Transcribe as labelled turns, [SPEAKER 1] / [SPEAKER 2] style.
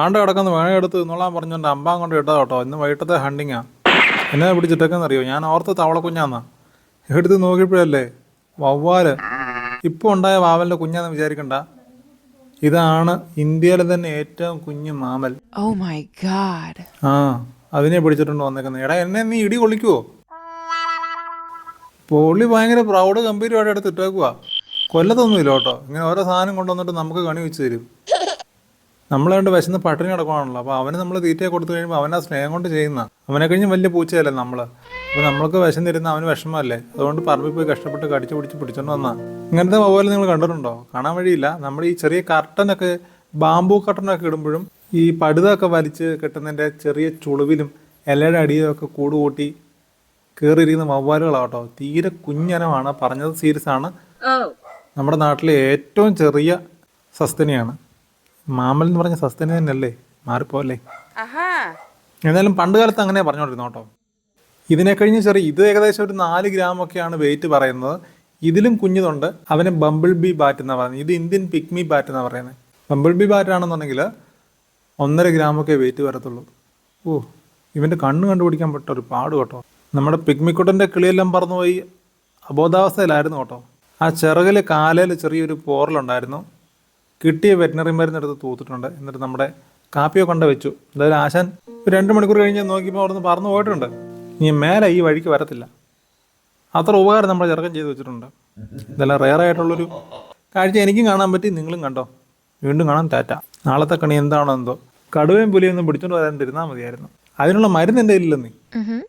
[SPEAKER 1] ആണ്ട് കിടക്കുന്ന വേണ എടുത്ത് നിന്നോളാൻ പറഞ്ഞോണ്ട് അമ്പാൻ കൊണ്ട് ഇട്ടതാ കേട്ടോ. ഇന്ന് വൈകിട്ടത്തെ ഹണ്ടിങ്ങാ എന്നെ പിടിച്ചിട്ടേക്കെന്നറിയോ ഞാൻ ഓർത്ത് തവള കുഞ്ഞാന്നാ. എടുത്ത് നോക്കിയപ്പോഴല്ലേ? വവ്വാൽ. ഇപ്പോൾ ഉണ്ടായ വാവലിന്റെ കുഞ്ഞാന്ന് വിചാരിക്കണ്ട. ഇതാണ് ഇന്ത്യയിലെ തന്നെ ഏറ്റവും കുഞ്ഞു മാമൽ.
[SPEAKER 2] Oh my god.
[SPEAKER 1] ആ അതിനെ പിടിച്ചിട്ടുണ്ട് വന്നേക്കുന്നത് എടാ എന്നെ നീ ഇടി കൊള്ളിക്കുവോ? പുള്ളി ഭയങ്കര പ്രൗഡ് ഗംഭീരമായിട്ട് എടുത്ത് ഇട്ടേക്കുക കൊല്ലത്തൊന്നുമില്ല കേട്ടോ. ഇങ്ങനെ ഓരോ സാധനം കൊണ്ടുവന്നിട്ട് നമുക്ക് കണി വെച്ച് തരും. നമ്മളതുകൊണ്ട് വിശന്ന് പട്ടിണി കിടക്കുവാണല്ലോ. അപ്പോൾ അവന് നമ്മൾ തീറ്റ കൊടുത്തു കഴിയുമ്പോൾ അവനാ സ്നേഹം കൊണ്ട് ചെയ്യുന്ന. അവനെ കഴിഞ്ഞ് വലിയ പൂച്ചയല്ലേ നമ്മൾ അപ്പോൾ നമ്മൾക്ക് വിശന്നിരുന്ന അവന് വിഷമമല്ലേ. അതുകൊണ്ട് പറമ്പിൽ പോയി കഷ്ടപ്പെട്ട് കടിച്ചു പിടിച്ച് പിടിച്ചോണ്ട് വന്നാ. ഇങ്ങനത്തെ പോലെ നിങ്ങൾ കണ്ടിട്ടുണ്ടോ? കാണാൻ വഴിയില്ല. നമ്മൾ ഈ ചെറിയ കർട്ടനൊക്കെ ബാമ്പു കർട്ടനൊക്കെ ഇടുമ്പോഴും ഈ പടുതൊക്കെ വലിച്ച് കെട്ടുന്നതിന്റെ ചെറിയ ചുളിവിലും ഇലയുടെ അടിയിലൊക്കെ കൂട് കൂട്ടി കയറിയിരിക്കുന്ന വവ്വാലുകളാട്ടോ തീരെ കുഞ്ഞനമാണ്. പറഞ്ഞത് സീരിയസ് ആണ്. നമ്മുടെ നാട്ടിലെ ഏറ്റവും ചെറിയ സസ്തനിയാണ്. മാമൽ എന്ന് പറഞ്ഞ സസ്തന തന്നെയല്ലേ? മാറിപ്പോല്ലേ എന്നാലും പണ്ട് കാലത്ത് അങ്ങനെ പറഞ്ഞോണ്ടിരുന്നു കേട്ടോ. ഇതിനെ കഴിഞ്ഞ് ചെറിയ ഇത് ഏകദേശം ഒരു നാല് ഗ്രാമൊക്കെയാണ് വെയിറ്റ് പറയുന്നത്. ഇതിലും കുഞ്ഞതുണ്ട്. അവനെ ബംബിൾ ബി ബാറ്റ് എന്നാണ് പറയുന്നത്. ഇത് ഇന്ത്യൻ പിക്മി ബാറ്റ് എന്നാണ് പറയുന്നത്. ബംബിൾ ബി ബാറ്റ് ആണെന്നുണ്ടെങ്കിൽ ഒന്നര ഗ്രാമൊക്കെ വെയിറ്റ് വരത്തുള്ളൂ. ഓ ഇവന്റെ കണ്ണ് കണ്ടുപിടിക്കാൻ പറ്റ ഒരു പാട് കേട്ടോ. നമ്മുടെ പിക്മിക്കുട്ടന്റെ കിളിയെല്ലാം പറന്നുപോയി അബോധാവസ്ഥയിലായിരുന്നു കേട്ടോ. ആ ചിറകിൽ കാലയിൽ ചെറിയൊരു പോറലുണ്ടായിരുന്നു. കിട്ടിയ വെറ്റിനറി മരുന്നെടുത്ത് തൂത്തിട്ടുണ്ട്. എന്നിട്ട് നമ്മുടെ കാപ്പിയോ കൊണ്ട് വെച്ചു. എന്തായാലും ആശാൻ ഒരു രണ്ട് മണിക്കൂർ കഴിഞ്ഞ് നോക്കിയപ്പോൾ അവിടെ നിന്ന് പറന്നു പോയിട്ടുണ്ട്. ഇനി മേലെ ഈ വഴിക്ക് വരത്തില്ല. അത്ര ഉപകാരം നമ്മുടെ ചെറുക്കൻ ചെയ്തു വെച്ചിട്ടുണ്ട്. ഇതെല്ലാം റെയർ ആയിട്ടുള്ളൊരു കാഴ്ച എനിക്കും കാണാൻ പറ്റി നിങ്ങളും കണ്ടോ? വീണ്ടും കാണാൻ ടാറ്റ. നാളത്തെ കണി എന്താണോ എന്തോ കടുവയും പുലിയൊന്നും പിടിച്ചോണ്ട് വരാൻ തരുന്നാൽ മതിയായിരുന്നു. അതിനുള്ള മരുന്ന് കയ്യിലില്ലെന്നേ.
[SPEAKER 2] Mm-hmm.